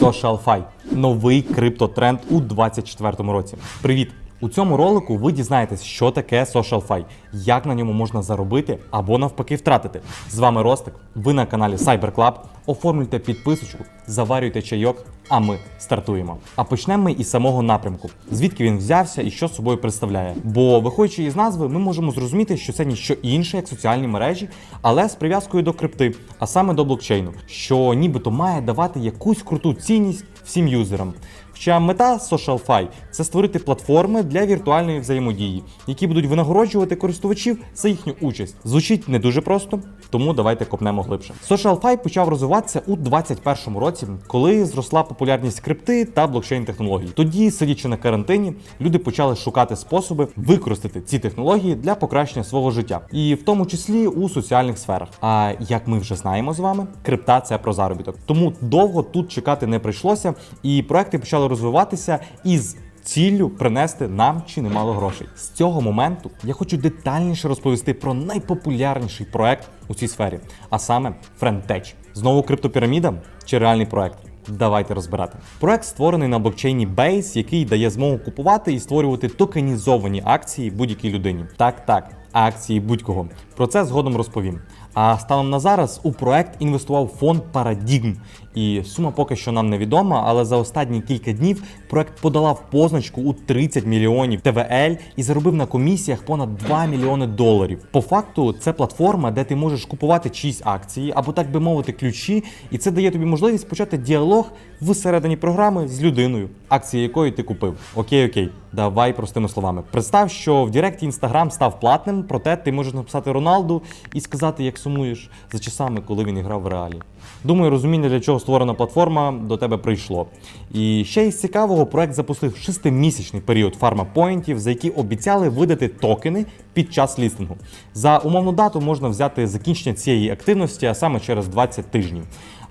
SocialFi – новий криптотренд у 2024 році. Привіт! У цьому ролику ви дізнаєтесь, що таке SocialFi, як на ньому можна заробити або навпаки втратити. З вами Ростик. Ви на каналі CyberClub. Оформлюйте підписочку, заварюйте чайок, а ми стартуємо. А почнемо ми із самого напрямку, звідки він взявся і що собою представляє. Бо, виходячи із назви, ми можемо зрозуміти, що це ніщо інше, як соціальні мережі, але з прив'язкою до крипти, а саме до блокчейну, що нібито має давати якусь круту цінність всім юзерам. Хоча мета SocialFi – це створити платформи для віртуальної взаємодії, які будуть винагороджувати користувачів за їхню участь. Звучить не дуже просто, тому давайте копнемо глибше. SocialFi почав розвиватися у 2021 році, коли зросла популярність крипти та блокчейн технологій. Тоді, сидячи на карантині, люди почали шукати способи використати ці технології для покращення свого життя, і в тому числі у соціальних сферах. А як ми вже знаємо з вами, крипта це про заробіток. Тому довго тут чекати не прийшлося, і проекти почали розвиватися із. Ціллю принести нам чи немало грошей. З цього моменту я хочу детальніше розповісти про найпопулярніший проект у цій сфері, а саме FriendTech. Знову криптопіраміда чи реальний проект? Давайте розбирати. Проект створений на блокчейні Base, який дає змогу купувати і створювати токенізовані акції будь-якій людині. Так, так, акції будь-кого. Про це згодом розповім. А станом на зараз у проект інвестував фонд Paradigm. І сума поки що нам невідома, але за останні кілька днів проект подолав позначку у 30 мільйонів ТВЛ і заробив на комісіях понад 2 мільйони доларів. По факту, це платформа, де ти можеш купувати чиїсь акції або так би мовити, ключі, і це дає тобі можливість почати діалог всередині програми з людиною, акції якої ти купив. Окей, окей, давай простими словами. Представ, що в Директі Інстаграм став платним, проте ти можеш написати Роналду і сказати, як сумуєш за часами, коли він іграв в реалі. Думаю, розуміння, для чого створена платформа, до тебе прийшло. І ще із цікавого, проект запустив шестимісячний період фармапоінтів, за які обіцяли видати токени під час лістингу. За умовну дату можна взяти закінчення цієї активності, а саме через 20 тижнів.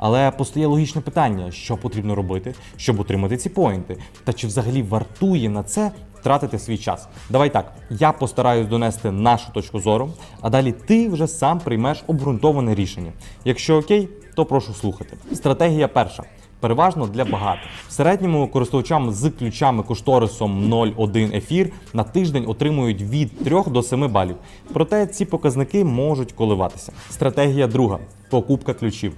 Але постає логічне питання, що потрібно робити, щоб отримати ці поінти, та чи взагалі вартує на це тратити свій час. Давай так, я постараюсь донести нашу точку зору, а далі ти вже сам приймеш обґрунтоване рішення. Якщо окей, то прошу слухати. Стратегія перша. Переважно для багатих. Середньому користувачам з ключами кошторисом 0,1 ефір на тиждень отримують від 3 до 7 балів. Проте ці показники можуть коливатися. Стратегія друга покупка ключів.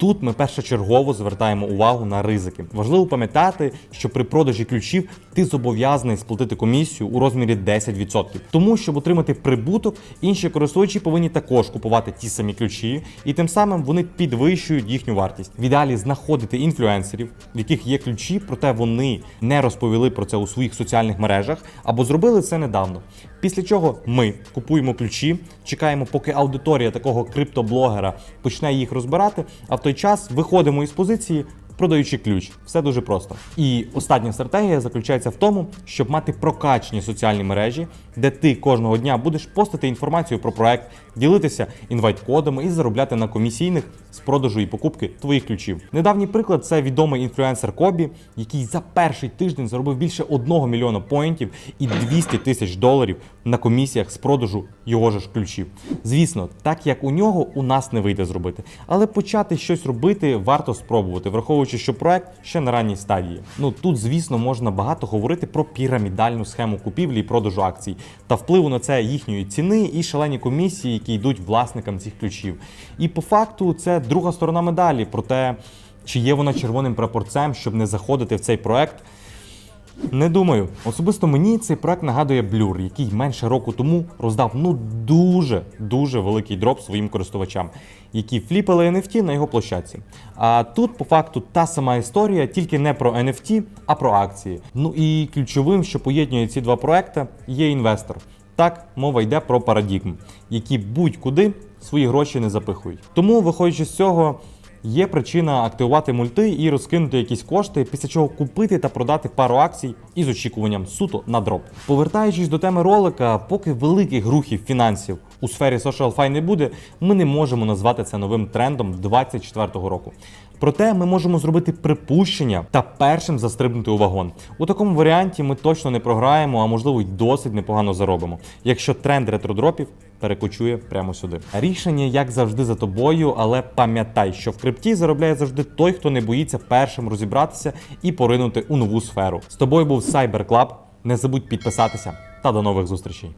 Тут ми першочергово звертаємо увагу на ризики. Важливо пам'ятати, що при продажі ключів ти зобов'язаний сплатити комісію у розмірі 10%. Тому, щоб отримати прибуток, інші користувачі повинні також купувати ті самі ключі, і тим самим вони підвищують їхню вартість. В ідеалі знаходити інфлюенсерів, в яких є ключі, проте вони не розповіли про це у своїх соціальних мережах або зробили це недавно. Після чого ми купуємо ключі, чекаємо, поки аудиторія такого криптоблогера почне їх розбирати. А в той час виходимо із позиції. Продаючи ключ, все дуже просто. І остання стратегія заключається в тому, щоб мати прокачені соціальні мережі, де ти кожного дня будеш постити інформацію про проект, ділитися інвайт-кодами і заробляти на комісійних з продажу і покупки твоїх ключів. Недавній приклад це відомий інфлюенсер Кобі, який за перший тиждень заробив більше 1 мільйона поінтів і 200 тисяч доларів на комісіях з продажу його ж ключів. Звісно, так як у нього у нас не вийде зробити, але почати щось робити варто спробувати, враховуючи, що проект ще на ранній стадії. Ну тут, звісно, можна багато говорити про пірамідальну схему купівлі і продажу акцій та впливу на це їхньої ціни і шалені комісії, які йдуть власникам цих ключів. І по факту це друга сторона медалі. Проте, чи є вона червоним прапорцем, щоб не заходити в цей проект. Не думаю. Особисто мені цей проект нагадує Blur, який менше року тому роздав ну дуже дуже великий дроп своїм користувачам, які фліпали NFT на його площадці. А тут, по факту, та сама історія, тільки не про NFT, а про акції. Ну і ключовим, що поєднує ці два проекти, є інвестор. Так, мова йде про парадігм, які будь-куди свої гроші не запихують. Тому, виходячи з цього. Є причина активувати мульти і розкинути якісь кошти, після чого купити та продати пару акцій із очікуванням суто на дроп. Повертаючись до теми ролика, поки великих рухів фінансів у сфері SocialFi не буде, ми не можемо назвати це новим трендом 2024 року. Проте ми можемо зробити припущення та першим застрибнути у вагон. У такому варіанті ми точно не програємо, а можливо й досить непогано заробимо, якщо тренд ретродропів перекочує прямо сюди. Рішення, як завжди, за тобою, але пам'ятай, що в крипті заробляє завжди той, хто не боїться першим розібратися і поринути у нову сферу. З тобою був Cyber Club. Не забудь підписатися та до нових зустрічей.